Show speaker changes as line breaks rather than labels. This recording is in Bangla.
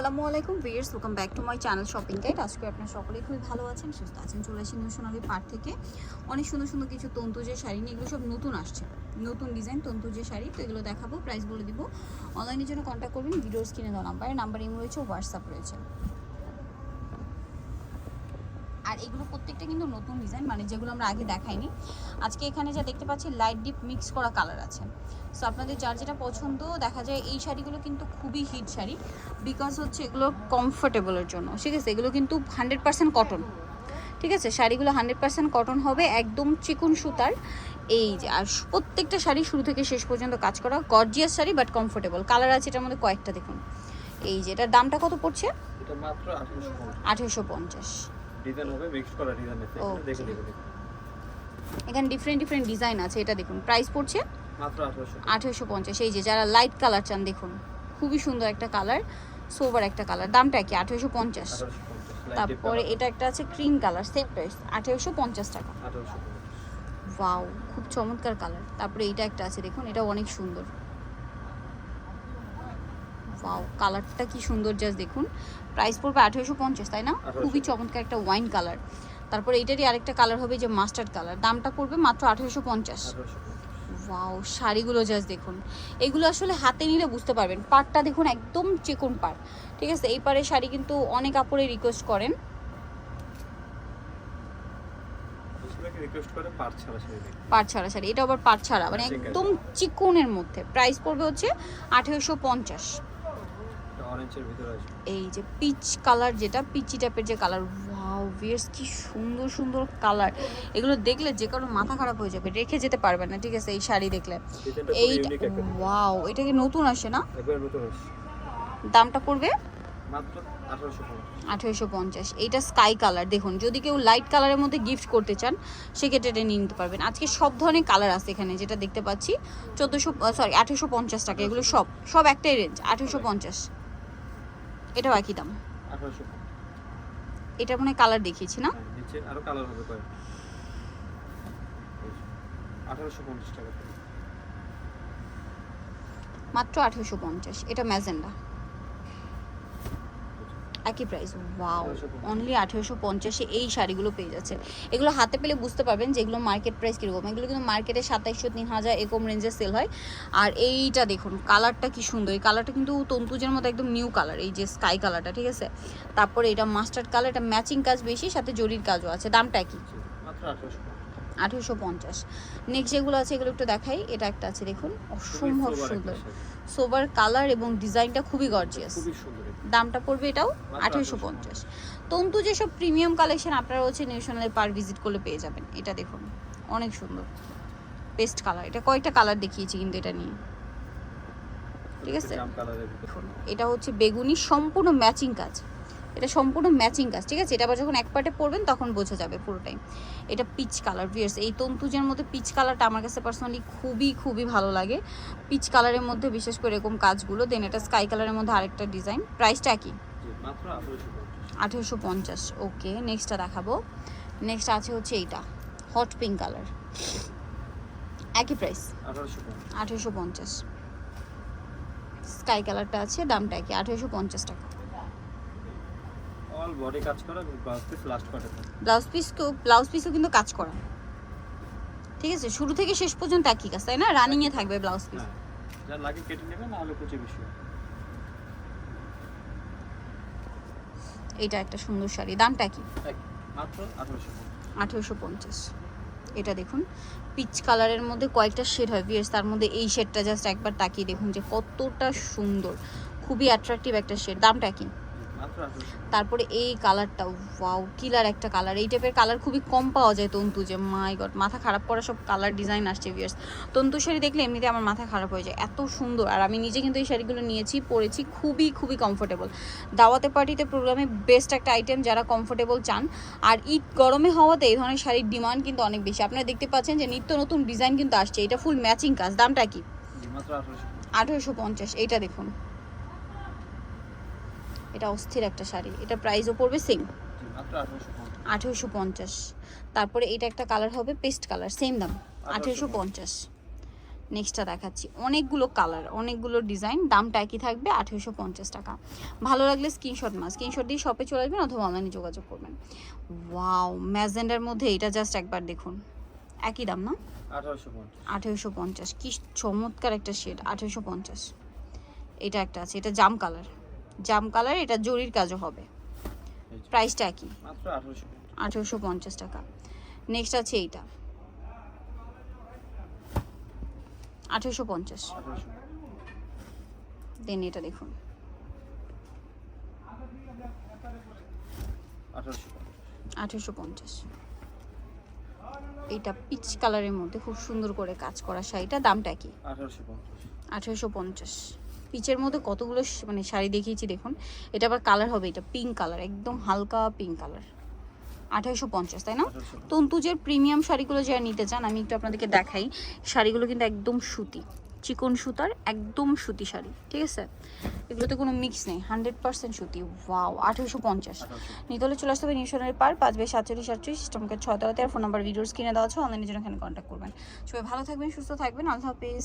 আসসালামু আলাইকুম viewers welcome back to my channel shopping guide আজকে আপনারা সকলেই খুবই ভালো আছেন, সুস্থ আছেন, চলে আসেন সোনালি পার্ট থেকে। অনেক সুন্দর সুন্দর কিছু তন্তু যে শাড়ি নিয়ে, এগুলো সব নতুন আসছে। নতুন ডিজাইন তন্তু যে শাড়ি, তো এগুলো দেখাবো প্রাইস বলে দিব। অনলাইনের জন্য কন্ট্যাক্ট করবেন ভিডিওর স্ক্রিনে দেওয়া নাম্বার নাম্বার ইম রয়েছে হোয়াটসঅ্যাপ রয়েছে। আর এগুলো প্রত্যেকটা কিন্তু নতুন ডিজাইন মানে যেগুলো আমরা আগে দেখাইনি। আজকে এখানে যা দেখতে পাচ্ছি লাইট ডিপ মিক্স করা কালার আছে। সো আপনাদের যার যেটা পছন্দ দেখা যায় এই শাড়িগুলো কিন্তু খুবই হিট শাড়ি। বিকজ হচ্ছে এগুলো কমফোর্টেবলের জন্য। ঠিক আছে? এগুলো কিন্তু হান্ড্রেড পার্সেন্ট কটন ঠিক আছে? শাড়িগুলো হান্ড্রেড পার্সেন্ট কটন হবে একদম চিকুন সুতার। এই যে আর প্রত্যেকটা শাড়ি শুরু থেকে শেষ পর্যন্ত কাজ করা gorgeous sari but comfortable colour আছে এটার মধ্যে কয়েকটা দেখুন। এই যে এটার দামটা কত পড়ছে?
এটা মাত্র 1850
আঠেরোশো পঞ্চাশ।
ডিজাইন হবে মিক্স করা ডিজাইন আছে দেখে
Okay. এখানে ডিফারেন্ট ডিফারেন্ট ডিজাইন আছে এটা দেখুন। প্রাইস পড়ছে
মাত্র 1800
আঠেরোশো পঞ্চাশ। এই যে যারা লাইট কালার চান দেখুন খুবই সুন্দর একটা কালার সোবার একটা কালার দামটা কি? আঠেরোশো পঞ্চাশ।
1850
তারপরে এটা একটা আছে ক্রিম কালার সেম প্রাইস আঠেরোশো পঞ্চাশ টাকা।
1850
ওয়াও খুব চমৎকার কালার তারপরে এটা একটা আছে দেখুন এটা অনেক সুন্দর। ওয়াও কালারটা কি সুন্দর জাস্ট দেখুন। প্রাইস পড়বে আঠেরোশো পঞ্চাশ তাই না?
1850
খুবই চমৎকার একটা ওয়াইন কালার তারপরে এটারই আরেকটা কালার হবে যে মাস্টার্ড কালার দামটা পড়বে মাত্র আঠেরোশো পঞ্চাশ।
1850
ওয়াও শাড়িগুলো জাস্ট দেখুন। এগুলো আসলে হাতে নিলে বুঝতে পারবেন। পাটটা দেখুন একদম চিকন পাট ঠিক আছে এই পাড়ের শাড়ি কিন্তু অনেক কাপড়ে রিকোয়েস্ট করেন।
পার
পাট ছাড়া শাড়ি এটা আবার পাট ছাড়া। মানে একদম চিকনের মধ্যে। প্রাইস পড়বে হচ্ছে আঠেরোশো পঞ্চাশ।
অরেঞ্জের ভিতরে আছে।
এই যে পিচ কালার যেটা পিচি টাইপের যে কালার ওয়াও ভিয়ার্স কি সুন্দর সুন্দর কালার এগুলো দেখলে যে কারও মাথা খারাপ হয়ে যাবে রেখে যেতে পারবে না ঠিক আছে এই শাড়ি দেখলে। এই ওয়াও এটা কি নতুন আসে না? দামটা পড়বে?
মাত্র 1850
আঠেরোশো পঞ্চাশ। এইটা স্কাই কালার দেখুন যদি কেউ লাইট কালারের মধ্যে গিফট করতে চান সেক্ষেত্রে এটা নিয়ে নিতে পারবেন। আজকে সব ধরনের কালার আছে এখানে যেটা দেখতে পাচ্ছি। চোদ্দোশো সরি আঠেরোশো পঞ্চাশ টাকা এগুলো সব সব একটাই রেঞ্জ আঠেরোশো পঞ্চাশ। এটাও একই দাম।
1850
এটা মনে কালার দেখিয়েছি না?
হ্যাঁ, নিচে আরও কালার হবে কয়েক। 1850 টাকা
মাত্র আঠেরোশো পঞ্চাশ এটা ম্যাজেন্ডা। একই প্রাইস ওয়াও অনলি আঠেরোশো পঞ্চাশে এই শাড়িগুলো পেয়ে যাচ্ছে। এগুলো হাতে পেলে বুঝতে পারবেন যে এগুলো মার্কেট প্রাইস কীরকম। এগুলো কিন্তু মার্কেটে সাতাইশশো তিন হাজার এরকম রেঞ্জে সেল হয়। আর এইটা দেখুন কালারটা কি সুন্দর। এই কালারটা কিন্তু তন্তুজের মতো একদম নিউ কালার এই যে স্কাই কালারটা ঠিক আছে? তারপরে এটা মাস্টার্ড কালার এটা ম্যাচিং কাজ বেশি সাথে জরির কাজও আছে। দামটা কি
জি, মাত্র 1850
আঠেরোশো পঞ্চাশ। নেক্সট যেগুলো আছে এগুলো একটু দেখাই। এটা একটা আছে দেখুন অসম্ভব সুন্দর। সোবার কালার এবং ডিজাইনটা খুবই গর্জিয়াস। দামটা পড়বে এটাও আঠারোশো পঞ্চাশ। তন্তু যেসব প্রিমিয়াম কালেকশন আপনারা হচ্ছে নিউশনাল পার ভিজিট করলে পেয়ে যাবেন এটা দেখুন অনেক সুন্দর। বেস্ট কালার এটা কয়েকটা কালার দেখিয়েছি কিন্তু এটা নিয়ে। ঠিক আছে? এটা হচ্ছে বেগুনি সম্পূর্ণ ম্যাচিং কাজ। এটা সম্পূর্ণ ম্যাচিং কাজ ঠিক আছে? এটা আবার যখন এক পার্টে পরবেন তখন বোঝা যাবে পুরোটাই। এটা পিচ কালার ভিয়ার্স এই তন্তুজের মধ্যে পিচ কালারটা আমার কাছে পার্সোনালি খুবই খুবই ভালো লাগে। পিচ কালারের মধ্যে বিশেষ করে এরকম কাজগুলো দেন এটা স্কাই কালারের মধ্যে আরেকটা ডিজাইন প্রাইসটা কি?
জি মাত্র 1850
আঠেরোশো পঞ্চাশ ওকে নেক্সটটা দেখাবো। নেক্সট আছে হচ্ছে এইটা হট পিঙ্ক কালার একই প্রাইস আঠেরোশো পঞ্চাশ। স্কাই কালারটা আছে দামটা কি আঠেরোশো পঞ্চাশ টাকা।
অল বডি কাজ করা এবং ব্লাউজ পিস লাস্ট পার্টে
ব্লাউজ পিসকেও ব্লাউজ পিসও কিন্তু কাজ করা। ঠিক আছে? শুরু থেকে শেষ পর্যন্ত একই কাজ তাই না? রানিংয়ে থাকবে ব্লাউজ পিস
হ্যাঁ। যা লাগে কেটে নেবেন না হলে কুচি বেশি
এটা একটা সুন্দর শাড়ি। দামটা কি?
মাত্র 1850
আঠেরোশো পঞ্চাশ। এটা দেখুন। পিচ কালারের মধ্যে কয়েকটা শেড হয়। বিয়ার্স তার মধ্যে এই শেডটা জাস্ট একবার তাকিয়ে দেখুন যে কতটা সুন্দর। খুবই অ্যাট্রাকটিভ একটা শেড দামটা কি?
মাত্র 1850
তারপরে এই কালারটা ওয়াও কিলার একটা কালার। এই টাইপের কালার খুবই কম পাওয়া যায় তন্তু যে মাই গড মাথা খারাপ করা সব কালার ডিজাইন আসছে ভিয়ার্স তন্তু শাড়ি দেখলে এমনিতে আমার মাথা খারাপ হয়ে যায়। এত সুন্দর। আর আমি নিজে কিন্তু এই শাড়িগুলো নিয়েছি পরেছি খুবই খুবই কমফোর্টেবল দাওয়াতে পার্টিতে প্রোগ্রামে বেস্ট একটা আইটেম যারা কমফোর্টেবল চান। আর ঈদ গরমে হওয়াতে এই ধরনের শাড়ির ডিমান্ড কিন্তু অনেক বেশি। আপনারা দেখতে পাচ্ছেন যে নিত্য নতুন ডিজাইন কিন্তু আসছে। এটা ফুল ম্যাচিং কাজ। দামটা কি?
জি মাত্র 1850
আঠেরোশো পঞ্চাশ। এইটা দেখুন। এটা অস্থির একটা শাড়ি। এটা প্রাইসও পড়বে সেম
জি মাত্র 1850
আঠেরোশো পঞ্চাশ। তারপরে এটা একটা কালার হবে পেস্ট কালার সেম দাম আঠেরোশো পঞ্চাশ। নেক্সটটা দেখাচ্ছি। অনেকগুলো কালার অনেকগুলো ডিজাইন দামটা একই থাকবে আঠেরোশো পঞ্চাশ টাকা। ভালো লাগলে স্ক্রিনশট মাস স্ক্রিনশট দিয়ে শপে চলে আসবেন অথবা অনলাইনে যোগাযোগ করবেন। ওয়াও ম্যাজেন্ডার মধ্যে এটা জাস্ট একবার দেখুন। একই দাম না?
আঠেরোশো পঞ্চাশ।
কি চমৎকার একটা শেড আঠেরোশো পঞ্চাশ। এটা একটা আছে এটা জাম কালার জাম কালার এটা জরির কাজও হবে। প্রাইসটা
মাত্র আঠারোশো পঞ্চাশ।
টাকা। নেক্সট আছে এইটা। আঠেরোশো পঞ্চাশ। দেন এটা দেখুন।
আঠারোশো পঞ্চাশ।
এইটা পিচ কালারের মধ্যে খুব সুন্দর করে কাজ করা শাড়িটা দামটা কি
আঠেরোশো পঞ্চাশ।
পিচের মধ্যে কতগুলো মানে শাড়ি দেখিয়েছি দেখুন এটা আবার কালার হবে এটা পিঙ্ক কালার একদম হালকা পিঙ্ক কালার আঠেরোশো পঞ্চাশ তাই না? তন্তুজের প্রিমিয়াম শাড়িগুলো যারা নিতে চান আমি একটু আপনাদেরকে দেখাই। শাড়িগুলো কিন্তু একদম সুতি চিকন সুতার একদম সুতি শাড়ি ঠিক আছে? এগুলোতে কোনো মিক্স নেই হান্ড্রেড পার্সেন্ট সুতি ওয়াও আঠেরোশো পঞ্চাশ।
আঠারোশো।
নিতে হলে চলে আসতে হবে নিউশনের পার পাঁচ বাই সাতচল্লিশ সাতচল্লিশ সিস্টেমকে ছয় তলাতে আর ফোন নাম্বার ভিডিওস কিনে দেওয়া আছে অনলাইনে জন্য এখানে কন্ট্যাক্ট করবেন। সবাই ভালো থাকবেন সুস্থ থাকবেন আল্লাহ হাফিজ।